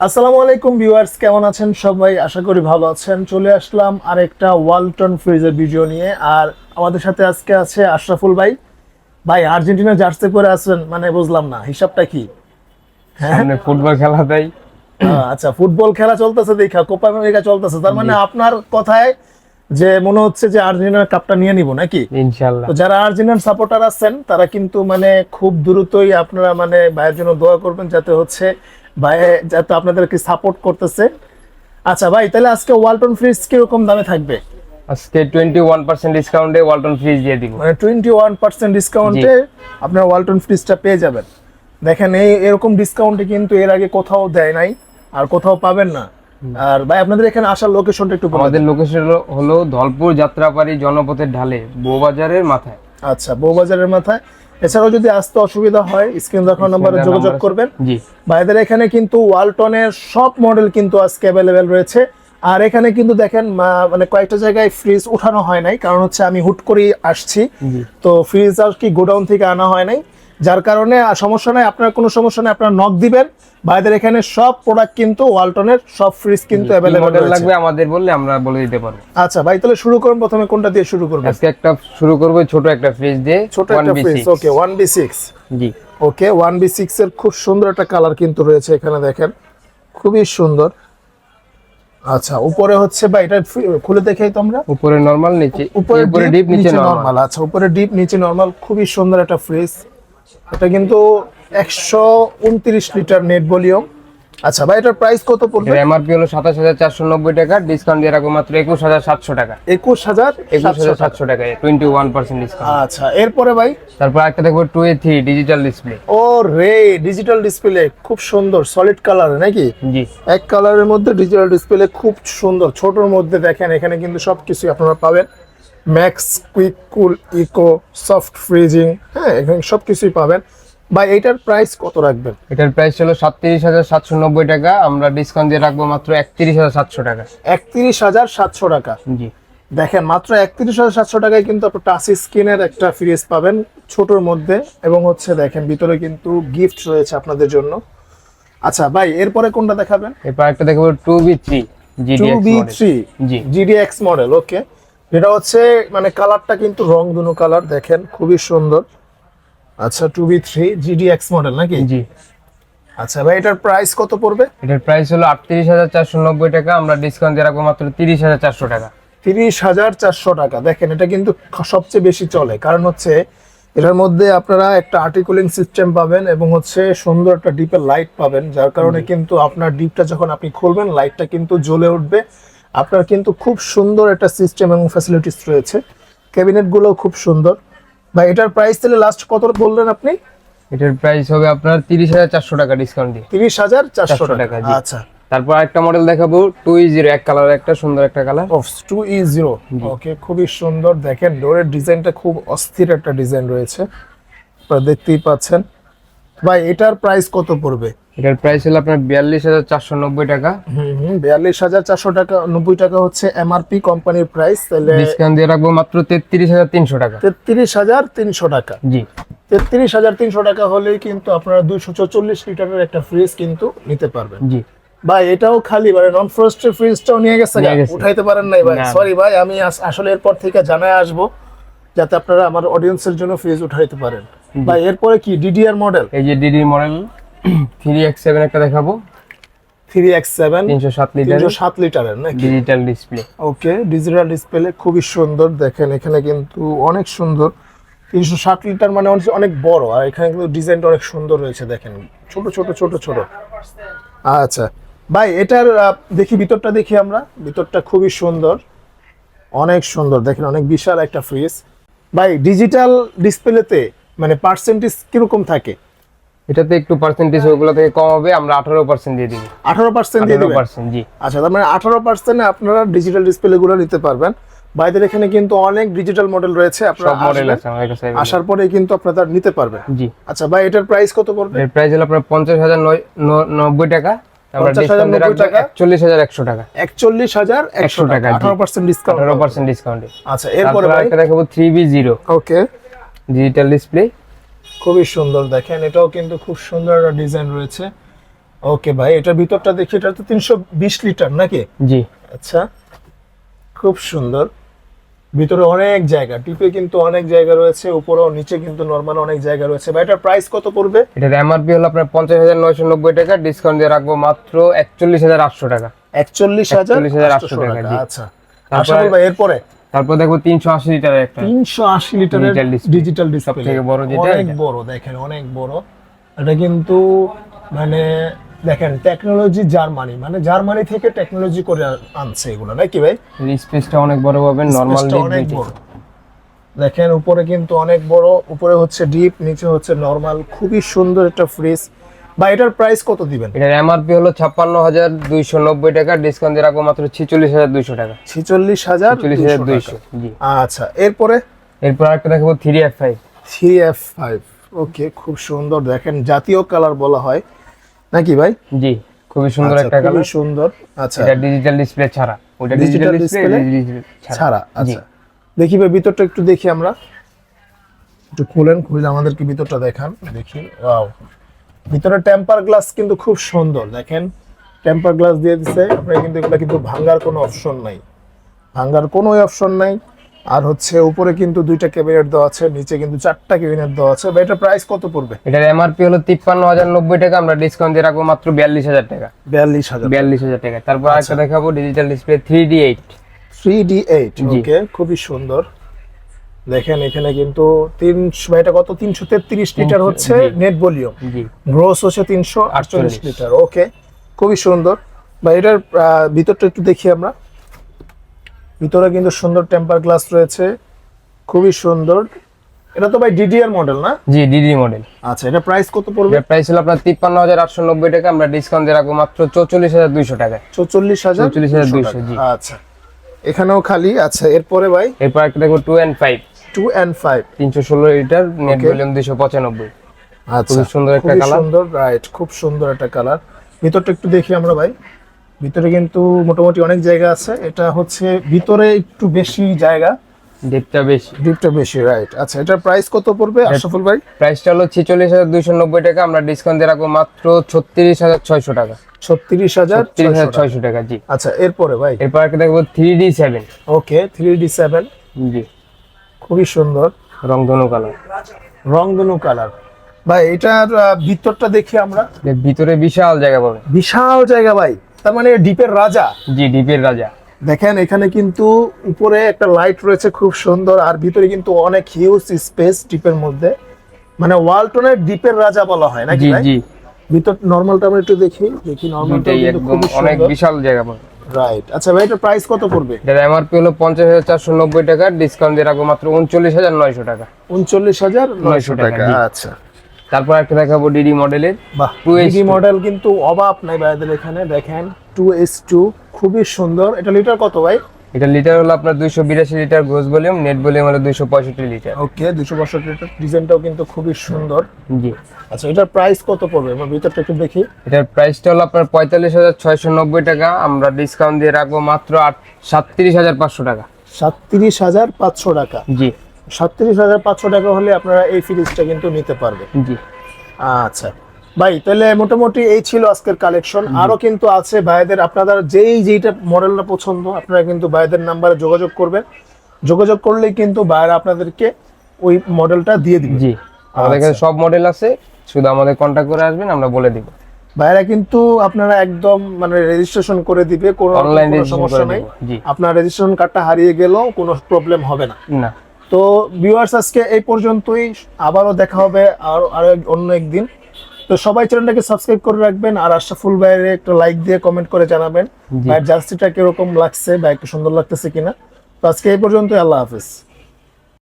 আসসালামু আলাইকুম ভিউয়ার্স কেমন আছেন সবাই? আশা করি ভালো আছেন। চলে আসলাম আরেকটা ওয়ালটন ফ্রিজের ভিডিও নিয়ে। আর আমাদের সাথে আজকে আছে আশরাফুল ভাই। ভাই আর্জেন্টিনা জার্সি পরে আছেন মানে বুঝলাম না। হিসাবটা কি? হ্যাঁ? সামনে ফুটবল খেলা আহ, আচ্ছা ফুটবল খেলা চলতেছে দেখা কোপা আমেরিকা চলতেছে। তার মানে আপনার কথায় যে মনে হচ্ছে যে আর্জেন্টিনার কাপটা নিয়ে নিব নাকি? ইনশাল্লাহ। তো যারা আর্জেন্টিনার সাপোর্টার আছেন তারা কিন্তু মানে খুব দ্রুতই আপনারা মানে ভাইয়ের জন্য দোয়া করবেন যাতে হচ্ছে ভাই যাতে আপনাদেরকে সাপোর্ট করতেছে? আচ্ছা ভাই তাহলে আজকে ওয়ালটন ফ্রিজ কীরকম দামে থাকবে? আজকে টোয়েন্টি ওয়ান পার্সেন্ট ডিসকাউন্টে ওয়ালটন ফ্রিজ দিয়ে দিব। মানে টোয়েন্টি ওয়ান পার্সেন্ট ডিসকাউন্টে আপনার ওয়ালটন ফ্রিজটা পেয়ে যাবেন। দেখেন এই এরকম ডিসকাউন্টে কিন্তু এর আগে কোথাও দেয় নাই আর কোথাও পাবেন না। আর ভাই আপনাদের এখানে আসার লোকেশনটা একটু বলে আমাদের লোকেশন হলো ধলপুর যাত্রাবাড়ি জনপথের ঢালে বউবাজারের মাথায়। আচ্ছা বউবাজারের মাথায়। এছাড়াও যদি আসতে অসুবিধা হয় স্ক্রিন দেখার নাম্বারে যোগাযোগ করবেন। জি। ভাইদের এখানে কিন্তু ওয়ালটনের সব মডেল কিন্তু আজকে অ্যাভেলেবেল রয়েছে। আর এখানে কিন্তু দেখেন মানে কয়েকটা জায়গায় ফ্রিজ উঠানো হয় নাই কারণ হচ্ছে আমি হুট করেই আসছি। তো ফ্রিজ আর কি গোডাউন থেকে আনা হয় নাই। যার কারণে সমস্যা নাই আপনার কোনো সমস্যা নাই আপনার নক দিবেন। ভাইদের এখানে সব প্রোডাক্ট কিন্তু ওয়ালটনের সব ফ্রিজ কিন্তু মডেল লাগবে আমাদের বললে আমরা বলে দিতে পারব। আচ্ছা ভাই তাহলে শুরু করুন প্রথমে কোনটা দিয়ে শুরু করবেন? আজকে একটা শুরু করব ছোট একটা ফ্রিজ দিয়ে ছোট একটা fridge okay one B six জি। ওকে ওয়ান বি সিক্স এর খুব সুন্দর একটা কালার কিন্তু রয়েছে এখানে দেখেন। খুবই সুন্দর। আচ্ছা উপরে হচ্ছে বা এটা খুলে দেখাই তোমরা উপরে নরমাল নিচে উপরে ডিপ নিচে নরমাল আচ্ছা উপরে ডিপ নিচে নরমাল খুবই সুন্দর একটা ফ্রিজ এটা কিন্তু একশো উনত্রিশ লিটার নেট ভলিউম। আচ্ছা ভাই এটার প্রাইস কত পড়বে? এমআরপি হলো সাতাশ হাজার চারশো নব্বই টাকা ডিসকাউন্ট দিয়ে রাখব মাত্র একুশ হাজার সাতশো টাকা। একুশ হাজার একুশ হাজার সাতশো টাকা টোয়েন্টি ওয়ান পার্সেন্ট ডিসকাউন্ট আচ্ছা এরপরে ভাই? তারপর একটা দেখব two A three digital display ও রে ডিজিটাল ডিসপ্লে খুব সুন্দর সলিড কালার নাকি? জি। এক কালারের মধ্যে ডিজিটাল ডিসপ্লে খুব সুন্দর ছোটর মধ্যে দেখেন এখানে কিন্তু সব কিছুই আপনারা পাবেন। Max quick cool eco soft freezing হ্যাঁ এখানে সব কিছুই পাবেন। বা এইটার প্রাইস কত রাখবেন? এটার প্রাইস ছিল সাতত্রিশ হাজার সাতশো নব্বই টাকা। আমরা ডিসকাউন্ট দিয়ে রাখব মাত্র একত্রিশ হাজার সাতশো টাকা। একত্রিশ হাজার সাতশো টাকা। জি। দেখেন মাত্র একত্রিশ হাজার সাতশো টাকায় কিন্তু আপনার টাচ স্ক্রিনের একটা ফ্রিজ পাবেন ছোটোর মধ্যে। এবং হচ্ছে দেখেন ভিতরে কিন্তু গিফট রয়েছে আপনাদের জন্য। আচ্ছা ভাই এরপরে কোনটা দেখাবেন? এরপর একটা দেখব two B three two B GDX three GDX model okay যেটা হচ্ছে মানে কালারটা কিন্তু রং দুনো কালার দেখেন খুবই সুন্দর। আচ্ছা two B three GD X model নাকি? জি। আচ্ছা ভাই এটার প্রাইস কত পড়বে? এটার প্রাইস হলো আটত্রিশ হাজার চারশো নব্বই টাকা আমরা ডিসকাউন্ট দিয়ে রাখব মাত্র তিরিশ হাজার চারশো টাকা। তিরিশ হাজার চারশো টাকা। দেখেন এটা কিন্তু সবচেয়ে বেশি চলে। কারণ হচ্ছে এটার মধ্যে আপনারা একটা আর্টিকুলিং সিস্টেম পাবেন এবং হচ্ছে সুন্দর একটা ডিপের লাইট পাবেন যার কারণে কিন্তু আপনার ডিপটা যখন আপনি খুলবেন লাইটটা কিন্তু জ্বলে উঠবে। আপনার কিন্তু খুব সুন্দর একটা সিস্টেম এবং ফ্যাসিলিটিস রয়েছে। ক্যাবিনেটগুলো খুব সুন্দর। বা এটার প্রাইস তাহলে লাস্ট কত বললেন আপনি? এটার প্রাইস হবে আপনার তিরিশ হাজার চারশো টাকা ডিসকাউন্ট দিয়ে। তিরিশ হাজার চারশো টাকা। আচ্ছা। তারপর একটা মডেল দেখাবো টু ই জিরো এক কালার একটা সুন্দর একটা colour of two E zero okay খুবই সুন্দর। দেখেন ডোরের ডিজাইনটা খুব অস্থির একটা ডিজাইন রয়েছে। আপনারা দেখতেই পাচ্ছেন। ভাই এটার প্রাইস কত পড়বে? এটার প্রাইস হলো আপনার বিয়াল্লিশ হাজার চারশো নব্বই টাকা। হুম বিয়াল্লিশ হাজার চারশো টাকা নব্বই টাকা হচ্ছে এমআরপি কোম্পানির প্রাইস তাহলে ডিসকাউন্ট দিয়ে রাখব মাত্র তেত্রিশ হাজার তিনশো টাকা। তেত্রিশ হাজার তিনশো টাকা। জি। তেত্রিশ হাজার তিনশো টাকা হলেই কিন্তু আপনারা দুইশো চল্লিশ লিটারের একটা ফ্রিজ কিন্তু নিতে পারবেন। জি। ভাই এটাও খালি মানে নন ফ্রস্টের ফ্রিজটাও নিয়ে গেছে। উঠাইতে পারেন নাই ভাই। সরি ভাই আমি আসলে এরপর থেকে জানায় আসব। যাতে আপনারা আমার অডিয়েন্সের জন্য ফ্রিজ উঠাইতে পারেন। ভাই এরপরে কি? ডিডিআর মডেল এই যে DD model three X seven একটা দেখাবো। থ্রি এক্স সেভেন তিনশো সাত লিটার সাত লিটারের নাকি? Digital display okay digital display খুবই সুন্দর দেখেন এখানে কিন্তু অনেক সুন্দর। তিনশো ষাট লিটার মানে অনেক- অনেক বড় আর এখানে কিন্তু ডিজাইনটা অনেক সুন্দর রয়েছে দেখেন। ছোট ছোট ছোট ছোট। আচ্ছা। ভাই এটার দেখি ভিতরটা দেখি আমরা। ভিতরটা খুবই সুন্দর। অনেক সুন্দর দেখেন অনেক বিশাল একটা ফ্রিজ ভাই ডিজিটাল ডিসপ্লেতে মানে পার্সেন্টেজ কীরকম থাকে? এটাতে একটু পার্সেন্টেজ ওইগুলো থেকে কম হবে আমরা আঠারো পার্সেন্ট দিয়ে দিবি। আঠারো পার্সেন্ট দিয়ে আঠারো দিবেন পার্সেন্ট জি। আচ্ছা তার মানে আঠারো পার্সেন্টে আপনারা ডিজিটাল ডিসপ্লেগুলো নিতে পারবেন। বাইদের এখানে কিন্তু অনেক ডিজিটাল মডেল রয়েছে আপনারা সব মডেল আছে আমাদের কাছে আসার পরে কিন্তু আপনারা নিতে পারবেন। জি। আচ্ছা ভাই এটার প্রাইস কত পড়বে? এর প্রাইস হলো আপনার পঞ্চাশ হাজার নয়- ন- নব্বই টাকা। আমরা 50,090 ডিসকাউন্ট দিয়ে রাখব টাকা। একচল্লিশ হাজার একশো টাকা। একচল্লিশ হাজার একশো টাকা। টাকা, জি। আঠারো পার্সেন্ট ডিসকাউন্ট আঠারো পার্সেন্ট ডিসকাউন্টে আচ্ছা এরপরে তারপরে ভাই? একটা দেখাবো three B zero okay. Digital display খুবই সুন্দর দেখেন এটাও কিন্তু খুব সুন্দর একটা ডিজাইন রয়েছে। ওকে ভাই এটার ভিতরটা দেখি এটা তো তিনশো বিশ লিটার নাকি? জি। আচ্ছা খুব সুন্দর। ভিতরে অনেক জায়গা টিপে কিন্তু অনেক জায়গা রয়েছে উপরেও নিচে কিন্তু নর্মাল অনেক জায়গা রয়েছে। ভাই এটার প্রাইস কত পড়বে? এটার এমআরপি হলো আপনার পঞ্চাশ হাজার নয়শো নব্বই টাকা ডিসকাউন্ট দিয়ে রাখব মাত্র একচল্লিশ হাজার আটশো টাকা। একচল্লিশ হাজার 41,800 আটশো টাকা, আচ্ছা। করি ভাই এরপরে? তারপর দেখব তিনশো আশি লিটারের একটা তিনশো আশি লিটারের। ডিজিটাল ডিসপ্লে সবথেকে বড় যেটা অনেক বড় দেখেন অনেক বড়। এটা কিন্তু মানে দেখেন টেকনোলজি জার্মানি মানে জার্মানি থেকে টেকনোলজি করে আনছে এগুলো নাকি ভাই? স্পেসটা অনেক বড় পাবেন নর্মাল অনেক বড়। দেখেন উপরে কিন্তু অনেক বড় উপরে হচ্ছে ডিপ নিচে হচ্ছে নরমাল খুবই সুন্দর একটা ফ্রিজ বা এটার প্রাইস কত দিবেন? এটার এমআরপি হলো ছাপ্পান্ন হাজার দুইশো নব্বই টাকা ডিসকাউন্ট দিয়ে রাখব মাত্র ছিচল্লিশ হাজার দুইশো টাকা। ছিচল্লিশ হাজার চল্লিশ হাজার দুইশো জি। আচ্ছা এরপরে? এরপর আরেকটা দেখাবো three F five three F five okay খুব সুন্দর। দেখেন জাতীয় কালার বলা হয়। নাকি ভাই? জি খুবই সুন্দর আচ্ছা, একটা খুবই কালার সুন্দর। আচ্ছা। এটা ডিজিটাল ডিসপ্লে ছাড়া। ওটা ডিজিটাল ডিসপ্লে ছাড়া। আচ্ছা। দেখি ভাই ভিতরটা একটু দেখি আমরা। একটু খুলেন খুলে আমাদেরকে ভিতরটা দেখান। দেখি ওয়াও। ভিতরে টেম্পার গ্লাস কিন্তু খুব সুন্দর দেখেন। টেম্পার গ্লাস দিয়ে দিছে আপনার কিন্তু এগুলো কিন্তু ভাঙার কোনো অপশন নাই। ভাঙার কোনো অপশন নাই। আর হচ্ছে উপরে কিন্তু দুইটা ক্যাবিনেট দেওয়া আছে নিচে কিন্তু চারটা ক্যাবিনেট দেওয়া আছে। বা এটার প্রাইস কত পড়বে? এটার এমআরপি হলো তিপ্পান্ন হাজার নব্বই টাকা আমরা ডিসকাউন্ট দিয়ে রাখব মাত্র বিয়াল্লিশ হাজার টাকা। বিয়াল্লিশ হাজার। বিয়াল্লিশ হাজার টাকা। তারপর আচ্ছা। আরেকটা দেখাবো digital display three D eight three D eight. Okay খুবই সুন্দর। দেখেন এখানে কিন্তু তিনশো এটা কত? তিনশো তেত্রিশ লিটার হচ্ছে নেট ভলিউম জি। গ্রোস হচ্ছে তিনশো আটচল্লিশ লিটার ওকে খুবই সুন্দর। বা এটার ভিতরটা একটু দেখি আমরা। ভিতরে কিন্তু সুন্দর টেম্পার গ্লাস রয়েছে। খুবই সুন্দর। এটা তো ভাই ডিডিআর মডেল না? জি ডিডি মডেল আচ্ছা এটা প্রাইস কত পড়বে? এটার প্রাইস হলো আপনার তিপ্পান্ন হাজার আটশো নব্বই টাকা আমরা ডিসকাউন্ট দিয়ে রাখব মাত্র চৌচল্লিশ হাজার দুইশো টাকা। চৌচল্লিশ হাজার 44,200 জি। আচ্ছা এখানেও খালি। আচ্ছা এরপরে ভাই? এরপর একটা দেখো two and five two and five তিনশো ষোলো লিটার নেট. ভলিউম দুইশো পঁচানব্বই। আচ্ছা খুব সুন্দর একটা কালার। সুন্দর রাইট খুব সুন্দর একটা কালার ভিতরটা একটু দেখি আমরা ভাই। ভিতরে কিন্তু মোটামুটি অনেক জায়গা আছে। এটা হচ্ছে ভিতরে একটু বেশি জায়গা। ডেপটা বেশি। ডিপটা বেশি রাইট আচ্ছা এটার প্রাইস কত পড়বে আশরাফুল ভাই? প্রাইসটা হলো ছেচল্লিশ হাজার দুইশো নব্বই টাকা আমরা ডিসকাউন্ট দিয়ে রাখব মাত্র ছত্রিশ হাজার ছয়শো টাকা। ছত্রিশ হাজার তিরিশ হাজার ছয়শো টাকা জি। আচ্ছা এরপরে ভাই? এরপর একটা দেখব three D seven okay three D seven জি। খুবই সুন্দর। রংধনু কালার। রংধনু কালার। ভাই এটার ভিতরটা দেখি আমরা। ভিতরে বিশাল জায়গা পাবে। বিশাল জায়গা ভাই। তার মানে ডিপের রাজা। জি ডিপের রাজা। দেখেন এখানে কিন্তু উপরে একটা লাইট রয়েছে খুব সুন্দর আর ভিতরে কিন্তু অনেক হিউজ স্পেস ডিপের মধ্যে। মানে ওয়ালটনের ডিপের রাজা বলা হয় নাকি জি ভিতর নরমালটা আমরা একটু দেখি দেখি নরমালটা একদম অনেক বিশাল জায়গা রাইট আচ্ছা ভাই এটার প্রাইস কত পড়বে? এটার এমআরপি হলো পঞ্চাশ হাজার চারশো নব্বই টাকা ডিসকাউন্ট দিয়ে রাখব মাত্র উনচল্লিশ হাজার নয়শো টাকা। উনচল্লিশ হাজার নয়শো টাকা, টাকা আচ্ছা। তারপর একটা দেখাবো ডিডি মডেলের বাহ 2S2 ডিডি মডেল কিন্তু অভাব নাই ভাইদের এখানে দেখেন। টু এস টু খুবই সুন্দর। এটা লিটার কত ভাই? এটা লিটার হলো আপনার দুইশো বিরাশি litre gross volume net volume হলো দুইশো পঁয়ষট্টি লিটার ওকে দুশো বছর লিটার ডিজাইনটাও কিন্তু খুবই সুন্দর। জি। আচ্ছা এটার প্রাইস কত পড়বে? আমার ভিতরটা একটু দেখি। এটার প্রাইসটা হলো আপনার পঁয়তাল্লিশ হাজার ছয়শো নব্বই টাকা। আমরা ডিসকাউন্ট দিয়ে রাখব মাত্র আট সাতত্রিশ হাজার পাঁচশো টাকা। সাতত্রিশ হাজার পাঁচশো টাকা। জি। সাতত্রিশ হাজার পাঁচশো টাকা হলে আপনারা এই ফ্রিজটা কিন্তু নিতে পারবেন। জি। আচ্ছা। ভাই তাহলে মোটামুটি এই ছিল আজকের কালেকশন আরও কিন্তু আছে ভাইদের আপনাদের যেই যেইটা মডেলটা পছন্দ আপনারা কিন্তু ভাইদের নাম্বারে যোগাযোগ করবেন। যোগাযোগ করলেই কিন্তু ভাইরা আপনাদেরকে ওই মডেলটা দিয়ে দিবে। জি। আমাদের আচ্ছা। কাছে সব মডেল আছে শুধু আমাদের কন্ট্যাক্ট করে আসবেন আমরা বলে দিব। ভাইরা কিন্তু আপনারা একদম মানে রেজিস্ট্রেশন করে দিবে কোনো অনলাইন সমস্যা নাই। আপনার রেজিস্ট্রেশন কার্ডটা হারিয়ে গেলেও কোনো প্রবলেম হবে না। না। তো ভিউয়ার্স আজকে এই পর্যন্তই। আবারও দেখা হবে আর আরও অন্য একদিন। তো সবাই চ্যানেলটাকে সাবস্ক্রাইব করে রাখবেন আর আশরাফুল ভাইয়ের একটা লাইক দিয়ে কমেন্ট করে জানাবেন। ভাইয়ের জার্সিটা কীরকম লাগছে বা একটু সুন্দর লাগতেছে কিনা। তো আজকে এই পর্যন্তই আল্লাহ হাফেজ।